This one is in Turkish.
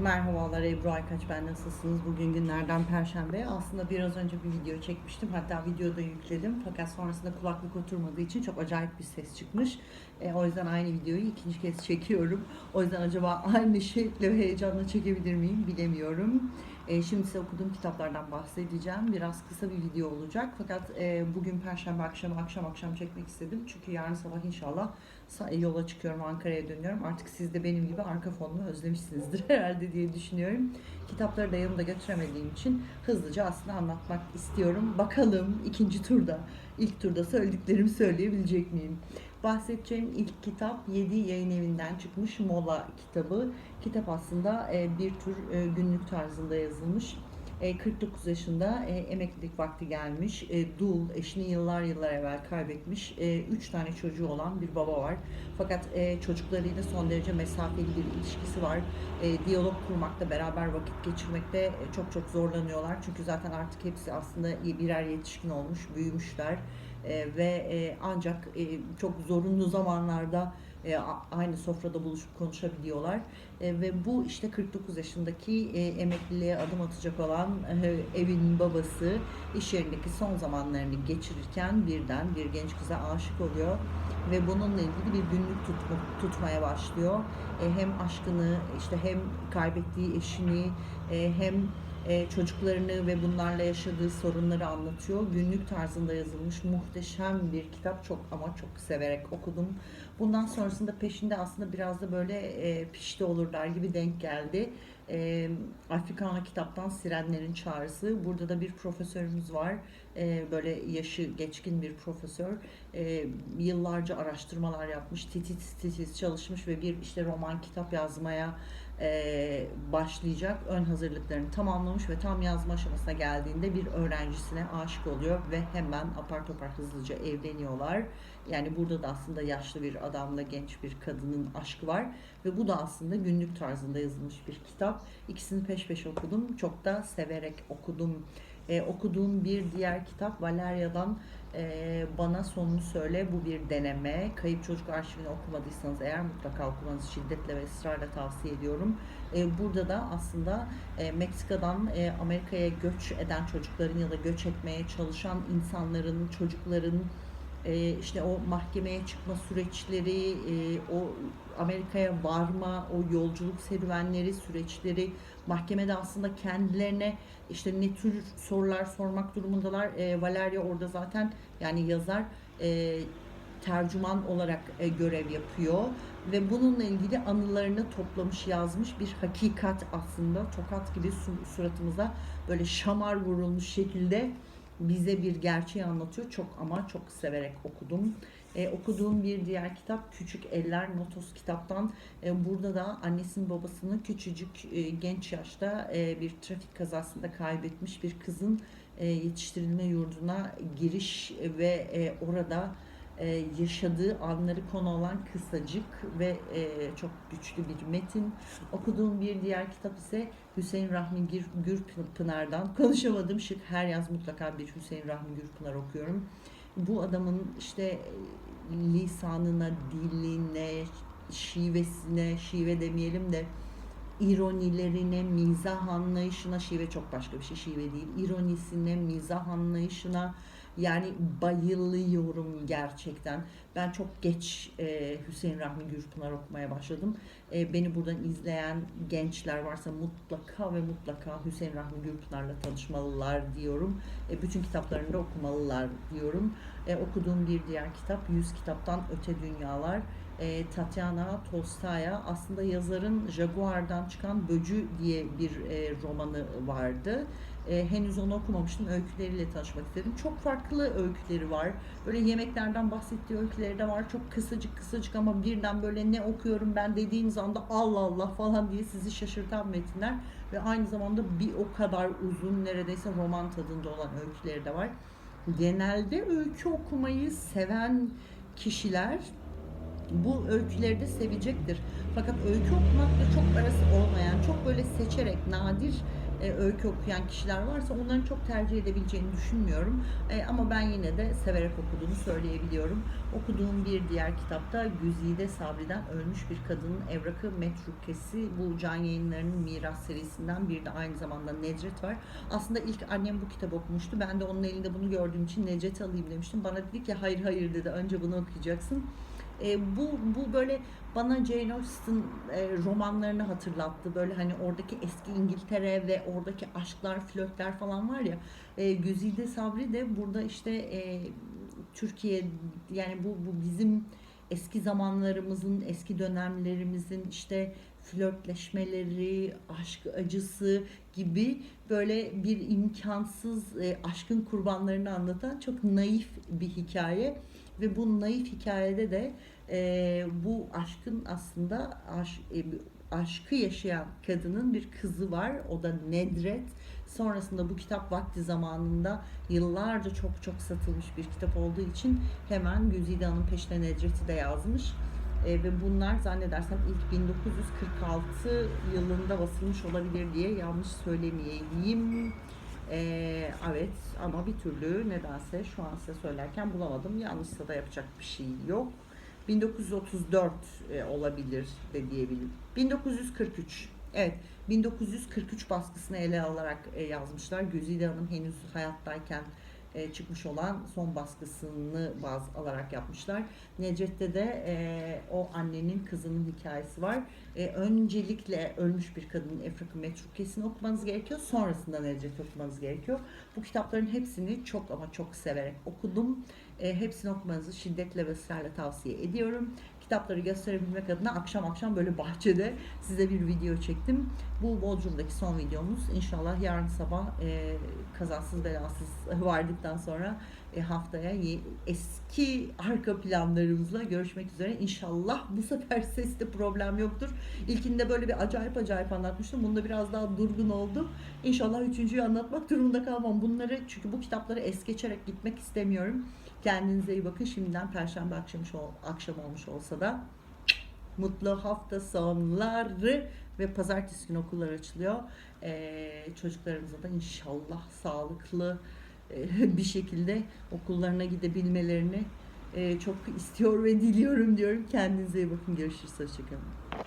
Merhabalar Ebru Aykaç ben nasılsınız? Bugün günlerden Perşembe. Aslında biraz önce bir video çekmiştim. Hatta videoda yükledim. Fakat sonrasında kulaklık oturmadığı için çok acayip bir ses çıkmış. E, o yüzden aynı videoyu ikinci kez çekiyorum. O yüzden acaba aynı şekle ve heyecanla çekebilir miyim bilemiyorum. E, şimdi size okuduğum kitaplardan bahsedeceğim. Biraz kısa bir video olacak. Fakat e, bugün Perşembe akşamı akşam akşam çekmek istedim. Çünkü yarın sabah inşallah yola çıkıyorum Ankara'ya dönüyorum. Artık siz de benim gibi arka fonunu özlemişsinizdir herhalde diye düşünüyorum. Kitapları da yanımda götüremediğim için hızlıca aslında anlatmak istiyorum. Bakalım ikinci turda, ilk turda söylediklerimi söyleyebilecek miyim? Bahsedeceğim ilk kitap 7 yayın evinden çıkmış Mola kitabı. Kitap aslında e, bir tür e, günlük tarzında yazılmış. E, 49 yaşında e, emeklilik vakti gelmiş. Dul, eşini yıllar yıllar evvel kaybetmiş. 3 tane çocuğu olan bir baba var. Fakat çocuklarıyla son derece mesafeli bir ilişkisi var. Diyalog kurmakta, beraber vakit geçirmekte çok çok zorlanıyorlar. Çünkü zaten artık hepsi aslında birer yetişkin olmuş, büyümüşler. E, ve e, ancak e, çok zorunlu zamanlarda aynı sofrada buluşup konuşabiliyorlar. Ve bu işte 49 yaşındaki e, emekliliğe adım atacak olan evin babası iş yerindeki son zamanlarını geçirirken birden bir genç kıza aşık oluyor ve bununla ilgili bir günlük tutma, tutmaya başlıyor. Hem aşkını işte hem kaybettiği eşini e, hem çocuklarını ve bunlarla yaşadığı sorunları anlatıyor. Günlük tarzında yazılmış muhteşem bir kitap. Çok ama çok severek okudum. Bundan sonrasında peşinde aslında biraz da böyle e, pişti olurlar gibi denk geldi. E, Afrikana kitaptan Sirenlerin Çağrısı. Burada da bir profesörümüz var. E, böyle yaşı geçkin bir profesör. E, yıllarca araştırmalar yapmış, titiz titiz çalışmış ve bir işte roman kitap yazmaya e, başlayacak ön hazırlıklarını tamamlamış ve tam yazma aşamasına geldiğinde bir öğrencisine aşık oluyor ve hemen apar topar hızlıca evleniyorlar. Yani burada da aslında yaşlı bir adamla genç bir kadının aşkı var ve bu da aslında günlük tarzında yazılmış bir kitap. İkisini peş peşe okudum. Çok da severek okudum. E, okuduğum bir diğer kitap Valeria'dan e, Bana Sonunu Söyle. Bu bir deneme. Kayıp Çocuk Arşivini okumadıysanız eğer mutlaka okumanızı şiddetle ve ısrarla tavsiye ediyorum. E, burada da aslında e, Meksika'dan e, Amerika'ya göç eden çocukların ya da göç etmeye çalışan insanların, çocukların e, işte o mahkemeye çıkma süreçleri, e, o Amerika'ya varma, o yolculuk serüvenleri, süreçleri, mahkemede aslında kendilerine işte ne tür sorular sormak durumundalar. E, Valeria orada zaten yani yazar e, tercüman olarak e, görev yapıyor ve bununla ilgili anılarını toplamış yazmış bir hakikat aslında tokat gibi su- suratımıza böyle şamar vurulmuş şekilde bize bir gerçeği anlatıyor. Çok ama çok severek okudum. E, okuduğum bir diğer kitap Küçük Eller Notos kitaptan. E, burada da annesinin babasını küçücük e, genç yaşta e, bir trafik kazasında kaybetmiş bir kızın e, yetiştirilme yurduna giriş ve e, orada e, yaşadığı anları konu olan kısacık ve e, çok güçlü bir metin. Okuduğum bir diğer kitap ise Hüseyin Rahmi Gür- Gürpınar'dan. Konuşamadım şık her yaz mutlaka bir Hüseyin Rahmi Gürpınar okuyorum. Bu adamın işte e, lisanına, diline, şivesine, şive demeyelim de ironilerine, mizah anlayışına, şive çok başka bir şey, şive değil, ironisine, mizah anlayışına yani bayılıyorum gerçekten. Ben çok geç e, Hüseyin Rahmi Gürpınar okumaya başladım. E, beni buradan izleyen gençler varsa mutlaka ve mutlaka Hüseyin Rahmi Gürpınar'la tanışmalılar diyorum. E, bütün kitaplarını da okumalılar diyorum. E, okuduğum bir diğer kitap 100 kitaptan Öte Dünyalar. E, Tatiana Tolstoy'a aslında yazarın Jaguar'dan çıkan Böcü diye bir e, romanı vardı. E, henüz onu okumamıştım. Öyküleriyle tanışmak istedim. Çok farklı öyküleri var. Böyle yemeklerden bahsettiği öyküleri de var. Çok kısacık kısacık ama birden böyle ne okuyorum ben dediğiniz anda Allah Allah falan diye sizi şaşırtan metinler. Ve aynı zamanda bir o kadar uzun neredeyse roman tadında olan öyküleri de var. Genelde öykü okumayı seven kişiler bu öyküleri de sevecektir. Fakat öykü okumakla çok arası olmayan, çok böyle seçerek nadir e, öykü okuyan kişiler varsa onların çok tercih edebileceğini düşünmüyorum. E, ama ben yine de severek okuduğumu söyleyebiliyorum. Okuduğum bir diğer kitapta Güzide Sabri'den Ölmüş Bir Kadının Evrakı Metrukesi. Bu Can Yayınları'nın Miras serisinden bir de aynı zamanda Necret var. Aslında ilk annem bu kitabı okumuştu. Ben de onun elinde bunu gördüğüm için Necret alayım demiştim. Bana dedi ki hayır hayır dedi önce bunu okuyacaksın. E, bu bu böyle bana Jane Austen e, romanlarını hatırlattı. Böyle hani oradaki eski İngiltere ve oradaki aşklar, flörtler falan var ya. E, Güzide Sabri de burada işte e, Türkiye yani bu bu bizim eski zamanlarımızın, eski dönemlerimizin işte flörtleşmeleri, aşk acısı gibi böyle bir imkansız e, aşkın kurbanlarını anlatan çok naif bir hikaye ve bu naif hikayede de e, bu aşkın aslında e, aşkı yaşayan kadının bir kızı var. O da Nedret. Sonrasında bu kitap vakti zamanında yıllarca çok çok satılmış bir kitap olduğu için hemen Güzide Hanım peşine Nedret'i de yazmış. E, ve bunlar zannedersem ilk 1946 yılında basılmış olabilir diye yanlış söylemeyeyim. Ee, evet ama bir türlü nedense şu an size söylerken bulamadım. Yanlışsa da yapacak bir şey yok. 1934 e, olabilir de diyebilirim. 1943. Evet, 1943 baskısını ele alarak e, yazmışlar. Güzide Hanım henüz hayattayken e, çıkmış olan son baskısını baz alarak yapmışlar. Necet'te de e, o annenin kızının hikayesi var. E, öncelikle ölmüş bir kadının Efraka Metrukesi'ni okumanız gerekiyor. Sonrasında Necdet okumanız gerekiyor. Bu kitapların hepsini çok ama çok severek okudum. E, hepsini okumanızı şiddetle ve ısrarla tavsiye ediyorum. Kitapları gösterebilmek adına akşam akşam böyle bahçede size bir video çektim. Bu Bodrum'daki son videomuz. İnşallah yarın sabah e, kazasız belasız vardıktan sonra haftaya ye- eski arka planlarımızla görüşmek üzere. İnşallah bu sefer seste problem yoktur. İlkinde böyle bir acayip acayip anlatmıştım. Bunda biraz daha durgun oldu. İnşallah üçüncüyü anlatmak durumunda kalmam. Bunları çünkü bu kitapları es geçerek gitmek istemiyorum. Kendinize iyi bakın. Şimdiden Perşembe akşamı akşam olmuş olsa da mutlu hafta sonları ve pazartesi günü okullar açılıyor. Ee, çocuklarımıza da inşallah sağlıklı e, bir şekilde okullarına gidebilmelerini e, çok istiyor ve diliyorum diyorum. Kendinize iyi bakın. Görüşürüz. Hoşçakalın.